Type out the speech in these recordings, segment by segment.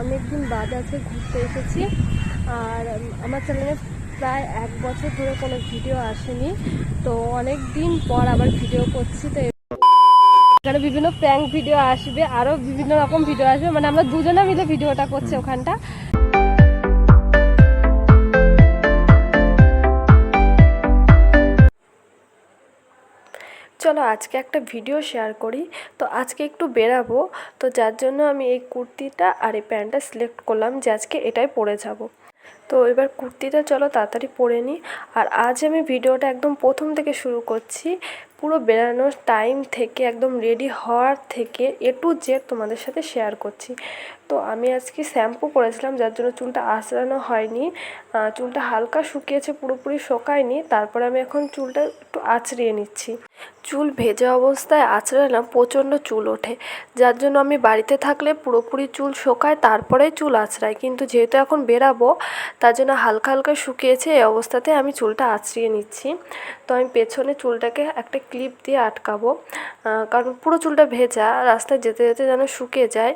অনেক দিন বাদ আছে ঘুরতে এসেছি। আর আমার চ্যানেলে প্রায় এক বছর ধরে কোনো ভিডিও আসেনি। তো অনেক দিন পর আবার ভিডিও করছি তো এখানে বিভিন্ন প্র্যাঙ্ক ভিডিও আসবে আরও বিভিন্ন রকম ভিডিও আসবে। মানে আমরা দুজনে মিলে ভিডিওটা করছি ওখানটা। চলো আজকে একটা ভিডিও শেয়ার করি। তো আজকে একটু বেরাবো। তো যার জন্য আমি এই কুর্তিটা আর এই প্যান্টটা সিলেক্ট করলাম যে আজকে এটাই পরে যাব। তো এবার কুর্তিটা চলো তাড়াতাড়ি পরে নিই আর আজ আমি ভিডিওটা একদম প্রথম থেকে শুরু করছি। পুরো বেরানোর টাইম থেকে, একদম রেডি হওয়ার থেকে এ টু জেড তোমাদের সাথে শেয়ার করছি। তো আমি আজকে শ্যাম্পু করেছিলাম যার জন্য চুলটা আঁচড়ানো হয়নি। চুলটা হালকা শুকিয়েছে, পুরোপুরি শোকায়নি। তারপরে আমি এখন চুলটা একটু আঁচড়িয়ে নিচ্ছি। চুল ভেজা অবস্থায় আঁচড়ালাম প্রচণ্ড চুল ওঠে। যার জন্য আমি বাড়িতে থাকলে পুরোপুরি চুল শোকায়, তারপরেই চুল আঁচড়াই। কিন্তু যেহেতু এখন বেরাবো তার জন্য হালকা হালকা শুকিয়েছে, এই অবস্থাতে আমি চুলটা আঁচড়িয়ে নিচ্ছি। তো আমি পেছনে চুলটাকে একটা ক্লিপ দিয়ে আটকাবো কারণ পুরো চুলটা ভেজা, রাস্তায় যেতে যেতে যেন শুকিয়ে যায়।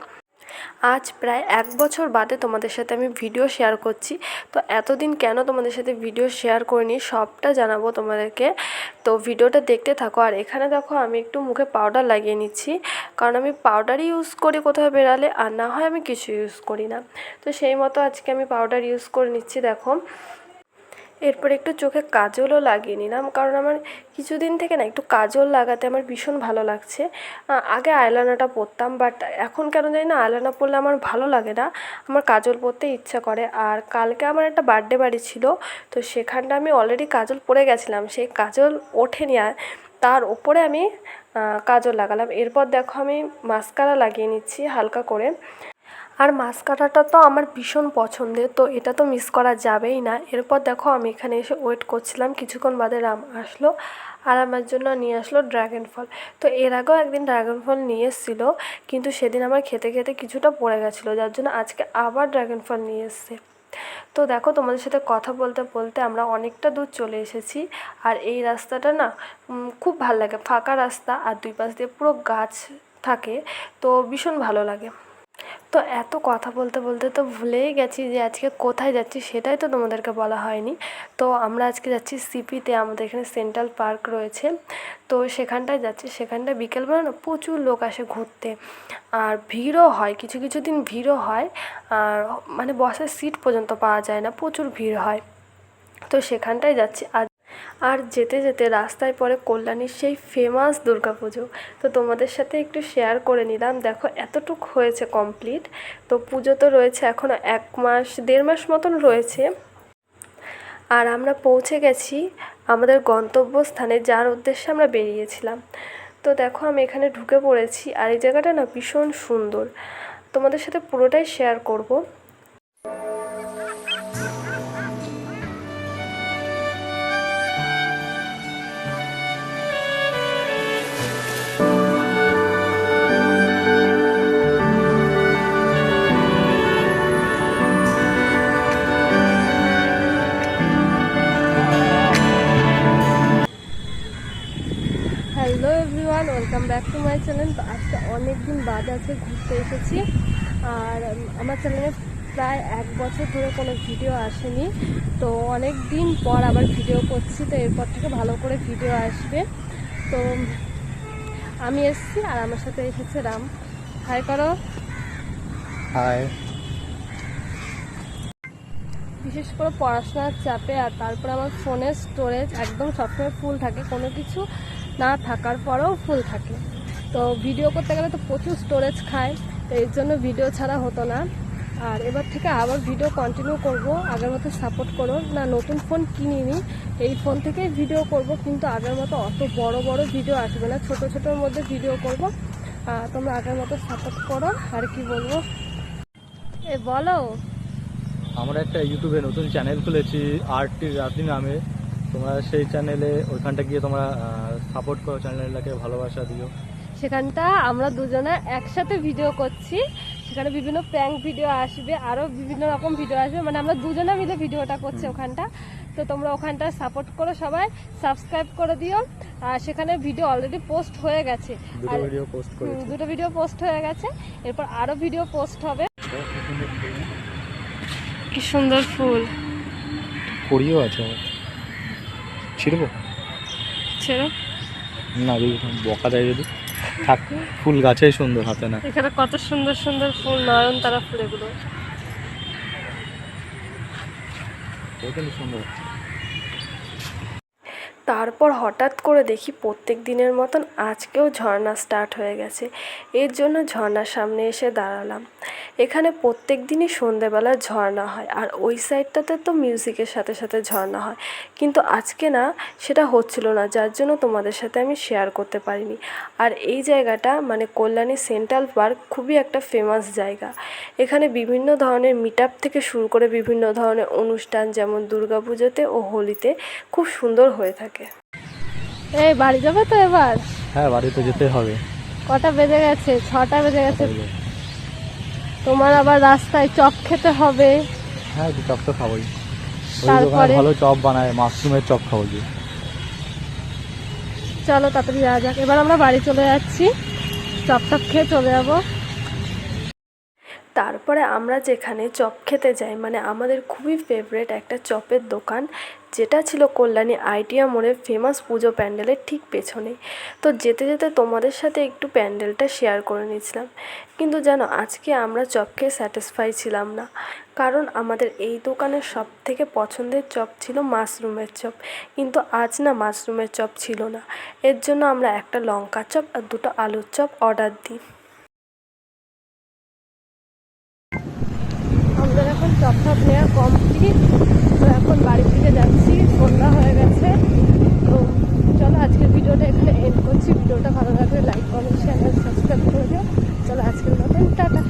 আজ প্রায় এক বছর বাদে তোমাদের সাথে আমি ভিডিও শেয়ার করছি। তো এতদিন কেন তোমাদের সাথে ভিডিও শেয়ার করিনি, সবটা জানাব তোমাদেরকে। তো ভিডিওটা দেখতে থাকো। আর এখানে দেখো, আমি একটু মুখে পাউডার লাগিয়ে নিচ্ছি। কারণ আমি পাউডারই ইউজ করি কোথাও বেরালে আর না হয় আমি কিছু ইউজ করি না। তো সেই মতো আজকে আমি পাউডার ইউজ করে নিচ্ছি, দেখো। এরপর একটু চোখে কাজলও লাগিয়ে নিলাম, কারণ আমার কিছুদিন থেকে না একটু কাজল লাগাতে আমার ভীষণ ভালো লাগছে। আগে আয়লানাটা পরতাম বাট এখন কেন জানি না আয়লানা পরলে আমার ভালো লাগে না, আমার কাজল পরতে ইচ্ছা করে। আর কালকে আমার একটা বার্থডে বাড়ি ছিল, তো সেখানটা আমি অলরেডি কাজল পরে গেছিলাম, সেই কাজল ওঠেনি আর তার ওপরে আমি কাজল লাগালাম। এরপর দেখো আমি মাস্কারা লাগিয়ে নিচ্ছি হালকা করে। আর মাস্কারাটা তো আমার ভীষণ পছন্দের, তো এটা তো মিস করা যাবেই না। এরপর দেখো আমি এখানে এসে ওয়েট করছিলাম, কিছুক্ষণ বাদে রাম আসলো আর আমার জন্য নিয়ে আসলো ড্রাগন ফল তো এর আগেও একদিন ড্রাগন ফল নিয়ে এসেছিল, কিন্তু সেদিন আমার খেতে খেতে কিছুটা পড়ে গেছিল, যার জন্য আজকে আবার ড্রাগন ফল নিয়ে এসছে। তো দেখো তোমাদের সাথে কথা বলতে বলতে আমরা অনেকটা দূর চলে এসেছি আর এই রাস্তাটা না খুব ভালো লাগে, ফাঁকা রাস্তা আর দুই পাশ দিয়ে পুরো গাছ থাকে, তো ভীষণ ভালো লাগে। তো এত কথা বলতে বলতে তো ভুলেই গেছি যে আজকে কোথায় যাচ্ছি সেটাই তো তোমাদেরকে বলা হয়নি। তো আমরা আজকে যাচ্ছি সিপিতে, আমাদের এখানে সেন্ট্রাল পার্ক রয়েছে। তো সেখানটায় যাচ্ছি সেখানটায় বিকেলবেলা না প্রচুর লোক আসে ঘুরতে। আর ভিড়ও হয়, কিছু কিছু দিন ভিড়ও হয়। আর মানে বসার সিট পর্যন্ত পাওয়া যায় না, প্রচুর ভিড় হয়। তো সেখানটায় যাচ্ছি আর আর যেতে যেতে রাস্তায় পরে কল্যাণীর সেই ফেমাস দুর্গাপুজো। তো তোমাদের সাথে একটু শেয়ার করে নিলাম। দেখো, এতটুক হয়েছে কমপ্লিট তো পুজো তো রয়েছে এখনও এক মাস, দেড় মাস মতন রয়েছে। আর আমরা পৌঁছে গেছি আমাদের গন্তব্যস্থানে, যার উদ্দেশ্যে আমরা বেরিয়েছিলাম। তো দেখো, আমি এখানে ঢুকে পড়েছি। আর এই জায়গাটা না ভীষণ সুন্দর। তোমাদের সাথে পুরোটাই শেয়ার করব। তো আজকে অনেক দিন বাদ আজকে ঘুরতে এসেছি। আর আমার চ্যানেলে প্রায় এক বছর ধরে কোনো ভিডিও আসেনি। তো অনেক দিন পর আবার ভিডিও করছি তো এরপর থেকে ভালো করে ভিডিও আসবে। তো আমি এসেছি আর আমার সাথে এসেছে রাম। হাই করো। হাই। বিশেষ করে পড়াশোনার চাপে আর তারপরে আমার ফোনের স্টোরেজ একদম সবসময় ফুল থাকে। কোনো কিছু না থাকার পরেও ফুল থাকে। তো ভিডিও করতে গেলে তো প্রচুর স্টোরেজ খায়, তো এর জন্য ভিডিও ছাড়া হতো না। আর এবার থেকে আবার ভিডিও কন্টিনিউ করব, আগের মতো সাপোর্ট করো। না, নতুন ফোন কিনিনি, এই ফোন থেকেই ভিডিও করব, কিন্তু আগের মতো অত বড় বড় ভিডিও আসবে না। ছোট, ছোটোর মধ্যে ভিডিও করব। তোমরা আগের মতো সাপোর্ট করো, আর কি বলব? এ, বলো। আমরা একটা ইউটিউবে নতুন চ্যানেল খুলেছি আর্টটি রাতি নামে। তোমরা সেই চ্যানেলে ওইখানটা গিয়ে তোমরা সাপোর্ট করো চ্যানেলটাকে ভালোবাসা দিও। সেখানটা আমরা দুজনে একসাথে ভিডিও করছি। সেখানে বিভিন্ন প্র্যাঙ্ক ভিডিও আসবে আরও বিভিন্ন রকম ভিডিও আসবে। মানে আমরা দুজনে মিলে ভিডিওটা করছি ওখানটা। তো তোমরা ওখানটা সাপোর্ট করো সবাই সাবস্ক্রাইব করে দিও। আর সেখানে ভিডিও অলরেডি পোস্ট হয়ে গেছে। দুটো আর ভিডিও পোস্ট দুটো ভিডিও পোস্ট হয়ে গেছে। এরপর আরও ভিডিও পোস্ট হবে। কি সুন্দর ফুল। কড়িও আছে আমার। ছিড়বো? ছেড়ে। না যদি বকা দেয় যদি। থাক ফুল গাছেই সুন্দর হাতে না। এখানে কত সুন্দর সুন্দর ফুল নয়নতারা ফুল এগুলো। সুন্দর। তারপর হঠাৎ করে দেখি প্রত্যেক দিনের মতন আজকেও ঝর্ণা স্টার্ট হয়ে গেছে। এর জন্য ঝর্ণার সামনে এসে দাঁড়ালাম। এখানে প্রত্যেক দিনই সন্ধেবেলা ঝর্ণা হয় আর ওই সাইডটাতে তো মিউজিকের সাথে সাথে ঝর্ণা হয়। কিন্তু আজকে না সেটা হচ্ছিল না, যার জন্য তোমাদের সাথে আমি শেয়ার করতে পারিনি। আর এই জায়গাটা মানে কল্যাণী সেন্ট্রাল পার্ক খুবই একটা ফেমাস জায়গা। এখানে বিভিন্ন ধরনের মিট থেকে শুরু করে বিভিন্ন ধরনের অনুষ্ঠান যেমন দুর্গাপুজোতে ও হোলিতে খুব সুন্দর হয়ে থাকে। এই বাড়ি যাবে তো এবার? হ্যাঁ বাড়িতে যেতে হবে। কটা বেজে গেছে? ছটা বেজে গেছে। তোমার আবার রাস্তায় চপ খেতে হবে। হ্যাঁ চপ তো খাবোই। তারপরে? ভালো চপ বানায় মাশরুমের চপ খাব যে চলো তাড়াতাড়ি যাওয়া যাক। এবার আমরা বাড়ি চলে যাচ্ছি। চপ টপ খেয়ে চলে যাব। তারপরে আমরা যেখানে চপ খেতে যাই মানে আমাদের খুবই ফেভারেট একটা চপের দোকান, যেটা ছিল কল্যাণী আইটিয়া মোড়ের ফেমাস পুজো প্যান্ডেলের ঠিক পেছনে। তো যেতে যেতে তোমাদের সাথে একটু প্যান্ডেলটা শেয়ার করে নিয়েছিলাম। কিন্তু জানো, আজকে আমরা চপ খেয়ে স্যাটিসফাই ছিলাম না। কারণ আমাদের এই দোকানের সব থেকে পছন্দের চপ ছিল মাশরুমের চপ। কিন্তু আজ না মাশরুমের চপ ছিল না। এর জন্য আমরা একটা লঙ্কা চপ আর দুটো আলুর চপ অর্ডার দিই। আমাদের হেয়ার কমপ্লিট তো এখন বাড়ির দিকে যাচ্ছি, সন্ধ্যা হয়ে গেছে। তো চলো আজকের ভিডিওটা এখানে এন্ড করছি। ভিডিওটা ভালো লাগলে লাইক কমেন্ট শেয়ার সাবস্ক্রাইব করে দিও। চলো আজকের মতন, টাটা।